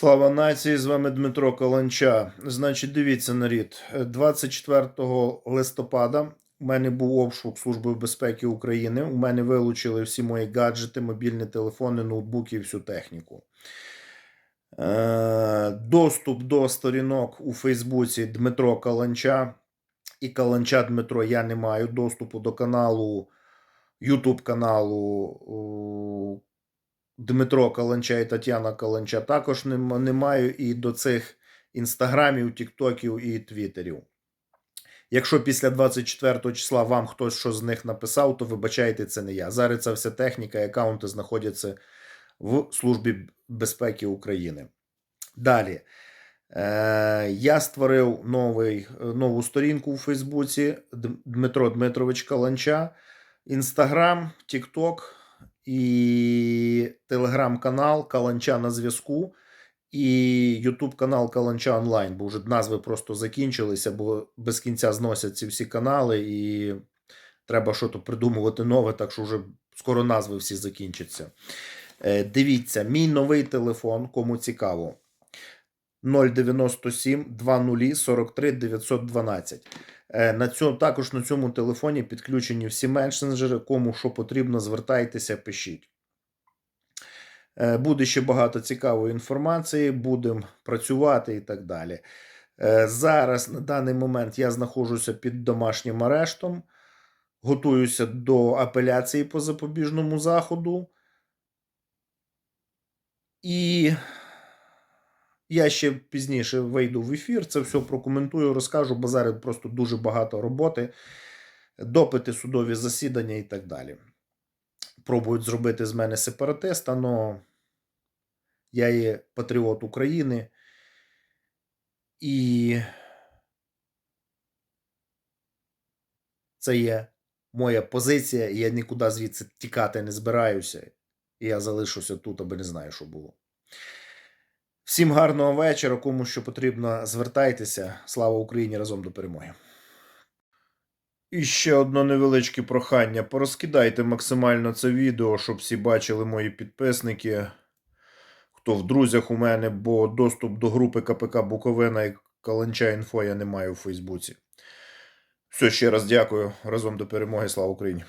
Слава нації! З вами Дмитро Каланча. Значить, дивіться нарід. 24 листопада у мене був обшук Служби безпеки України. У мене вилучили всі мої гаджети, мобільні телефони, ноутбуки і всю техніку. Е, Доступ до сторінок у Фейсбуці Дмитро Каланча і Каланча Дмитро я не маю. Доступу до каналу, Ютуб каналу Дмитро Каланча і Тетяна Каланча також не, маю. І до цих інстаграмів, тіктоків і твіттерів. Якщо після 24 числа вам хтось що з них написав, то вибачайте, це не я. Зараз ця вся техніка і аккаунти знаходяться в Службі безпеки України. Далі. Е, я створив новий, е, нову сторінку у Фейсбуці Дмитро Дмитрович Каланча, Інстаграм, Тікток і телеграм-канал Каланча на зв'язку. І Ютуб канал Каланча онлайн, бо вже назви просто закінчилися, бо без кінця зносять ці всі канали, і треба щось придумувати нове, так що вже скоро назви всі закінчаться. Е, Дивіться, мій новий телефон, кому цікаво. 097 20 43 912. Е, На цьому, також на цьому телефоні підключені всі месенджери. Кому що потрібно, звертайтеся, пишіть. Е, Буде ще багато цікавої інформації, будемо працювати і так далі. Е, Зараз на даний момент я знаходжуся під домашнім арештом, готуюся до апеляції по запобіжному заходу. І я ще пізніше вийду в ефір, це все прокоментую, розкажу, бо зараз просто дуже багато роботи, допити, судові засідання і так далі. Пробують зробити з мене сепаратиста, але я є патріот України. І це є моя позиція, і я нікуди звідси тікати не збираюся. І я залишуся тут, аби не знаю, що було. Всім гарного вечора. Кому що потрібно, звертайтеся. Слава Україні! Разом до перемоги. І ще одне невеличке прохання. Порозкидайте максимально це відео, щоб всі бачили мої підписники. Хто в друзях у мене, бо доступ до групи КПК Буковина і Каланча Інфо я не маю у Фейсбуці. Все, ще раз дякую. Разом до перемоги. Слава Україні!